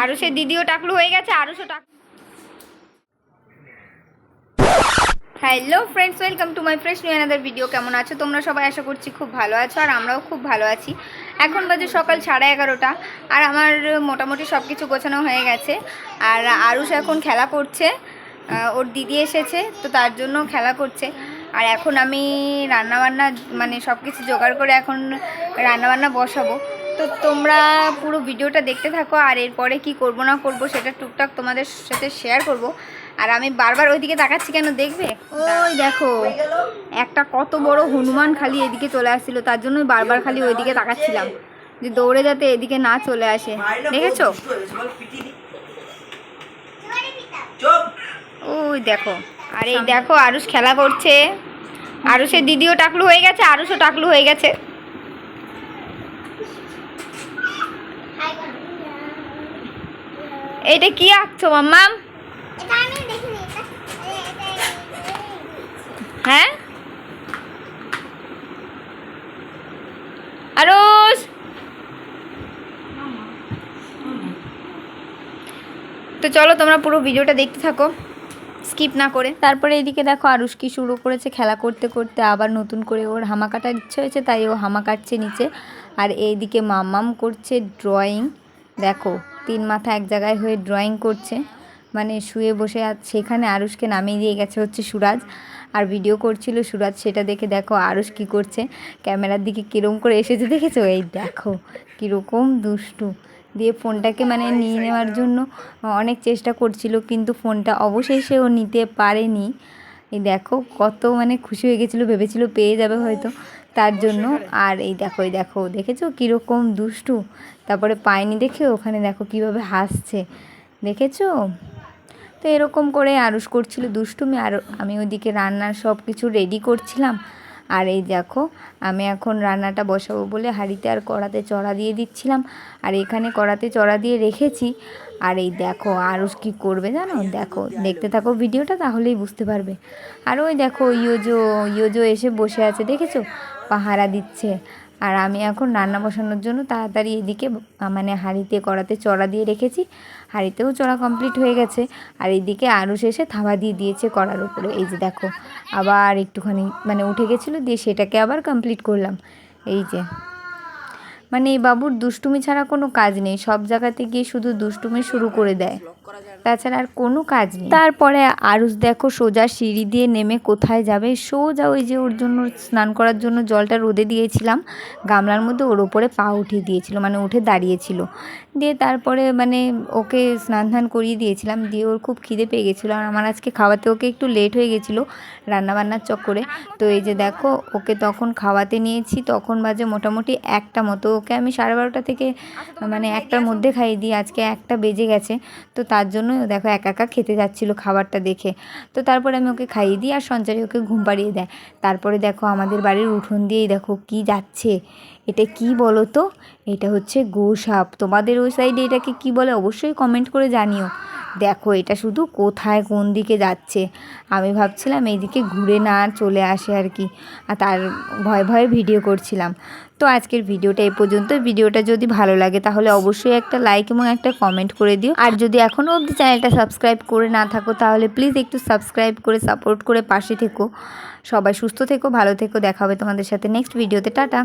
আরও সে দিদিও টাকলু হয়ে গেছে আরও সে টাক hello friends welcome to my fresh new another video কেমন আছো? তোমরা সবাই আশা করছি খুব ভালো আছো, আর আমরাও খুব ভালো আছি। এখন বাজে সকাল সাড়ে এগারোটা, আর আমার মোটামুটি সব কিছু গোছানো হয়ে গেছে। আর আরুষ এখন খেলা করছে ওর দিদি এসেছে, তো তার জন্য খেলা করছে। আর এখন আমি রান্নাবান্না মানে সব কিছু জোগাড় করে এখন রান্নাবান্না বসাবো। তো তোমরা পুরো ভিডিওটা দেখতে থাকো, আর এরপরে কি করব না করব সেটা টুকটাক তোমাদের সাথে শেয়ার করব। আর আমি বারবার ওইদিকে তাকাচ্ছি কেন দেখবে? ওই দেখো, একটা কত বড় হনুমান খালি এদিকে চলে আসছিল, তার জন্যই বারবার খালি ওইদিকে তাকাচ্ছিলাম। যে দৌড়ে যাতে এদিকে না চলে আসে। দেখেছ? ওই দেখো, আর এই দেখো আরুষ খেলা করছে। আরুষের দিদিও টাকলু হয়ে গেছে, আরুষও টাকলু হয়ে গেছে। এইটা কি আঁকছো মাম্মাম এটা এটা এটা হ্যাঁ? আরুষ! তো চলো তোমরা পুরো ভিডিওটা দেখতে থাকো। স্কিপ না করে। তারপরে এদিকে দেখো আরুষ কি শুরু করেছে খেলা করতে করতে আবার নতুন করে ওর হামা কাটার ইচ্ছে হয়েছে তাই ও হামা কাটছে নিচে। আর এইদিকে মাম্মাম করছে ড্রয়িং দেখো তিন মাথা এক জায়গায় হয়ে ড্রয়িং করছে। মানে শুয়ে বসে আর সেখানে আরুষকে নামিয়ে দিয়ে গেছে হচ্ছে সুরাজ। আর ভিডিও করছিল সুরাজ সেটা দেখে দেখো আরুষ কি করছে। ক্যামেরার দিকে কীরকম করে এসেছে দেখেছ? এই দেখো কীরকম দুষ্টু। দিয়ে ফোনটাকে মানে নিয়ে নেওয়ার জন্য অনেক চেষ্টা করছিল কিন্তু ফোনটা অবশেষে ও নিতে পারেনি। এই দেখো কত মানে খুশি হয়ে গেছিল ভেবেছিল পেয়ে যাবে হয়তো। তার জন্য। আর এই দেখো এই দেখো দেখেছ? কীরকম দুষ্টু। তারপরে পায়নি দেখে ওখানে দেখো কীভাবে হাসছে। দেখেছ? তো এরকম করে আরুষ করছিল দুষ্টুমি। আর আমি ওইদিকে রান্নার সব কিছু রেডি করছিলাম। আর এই দেখো, আমি এখন রান্নাটা বসাবো বলে হাঁড়িতে আর কড়াতে চড়া দিয়ে দিচ্ছিলাম। আর এখানে কড়াতে চড়া দিয়ে রেখেছি। আর এই দেখো আরুষ কী করবে জানো? দেখো, দেখতে থাকো ভিডিওটা, তাহলেই বুঝতে পারবে। আর ওই দেখো, ইয়োজো ইয়োজো এসে বসে আছে, দেখেছ? পাহারা দিচ্ছে। আর আমি এখন রান্না বসানোর জন্য তাড়াতাড়ি এদিকে মানে হাঁড়িতে কড়াতে চড়া দিয়ে রেখেছি। হাঁড়িতেও চড়া কমপ্লিট হয়ে গেছে। আর এদিকে আরও শেষে থাবা দিয়ে দিয়েছে কড়ার উপরে। এই যে দেখো, আবার একটুখানি মানে উঠে গেছিল, দিয়ে সেটাকে আবার কমপ্লিট করলাম। এই যে মানে এই বাবুর দুষ্টুমি ছাড়া কোনো কাজ নেই। সব জায়গাতে গিয়ে শুধু দুষ্টুমি শুরু করে দেয়। তাছাড়া আর কোনো কাজ নেই। তারপরে আরুষ দেখো সোজা সিঁড়ি দিয়ে নেমে কোথায় যাবে? সোজা ওই যে ওর জন্য স্নান করার জন্য জলটা রোদে দিয়েছিলাম। গামলার মধ্যে ওর ওপরে পা উঠিয়ে দিয়েছিল মানে উঠে দাঁড়িয়েছিল। দিয়ে তারপরে মানে ওকে স্নান ধান করিয়ে দিয়েছিলাম। দিয়ে ওর খুব খিদে পেয়ে গেছিল। আর আমার আজকে খাওয়াতে ওকে একটু লেট হয়ে গেছিল রান্নাবান্নার চক্করে। তো এই যে দেখো, ওকে তখন খাওয়াতে নিয়েছি। তখন বাজে মোটামুটি একটা মতো ওকে আমি সাড়ে বারোটা থেকে মানে একটার মধ্যে খাইয়ে দিই আজকে একটা বেজে গেছে। তো তার জন্য দেখো একা একা খেতে যাচ্ছিল খাবারটা দেখে। তো তারপরে আমি ওকে খাইয়ে দিই আর সঞ্চারী ওকে ঘুম পাড়িয়ে দেয়। তারপরে দেখো আমাদের বাড়ির উঠোন দিয়েই দেখো কি যাচ্ছে। এটা কি বলো তো এটা হচ্ছে গোসাপ। তোমাদের ওই সাইডে এটাকে কি বলে অবশ্যই কমেন্ট করে জানিও। দেখো, এটা শুধু কোথায় কোন দিকে যাচ্ছে? আমি ভাবছিলাম এইদিকে ঘুরে না চলে আসে আর কি। আর তার ভয় ভয়ে ভিডিও করছিলাম। তো আজকের ভিডিওটা এই পর্যন্ত ভিডিওটা যদি ভালো লাগে তাহলে অবশ্যই একটা লাইক এবং একটা কমেন্ট করে দিও। আর যদি এখনও অবধি চ্যানেলটা সাবস্ক্রাইব করে না থাকো তাহলে প্লিজ একটু সাবস্ক্রাইব করে সাপোর্ট করে পাশে থেকো। সবাই সুস্থ থেকো, ভালো থেকো। দেখা হবে তোমাদের সাথে নেক্সট ভিডিওতে টাটা।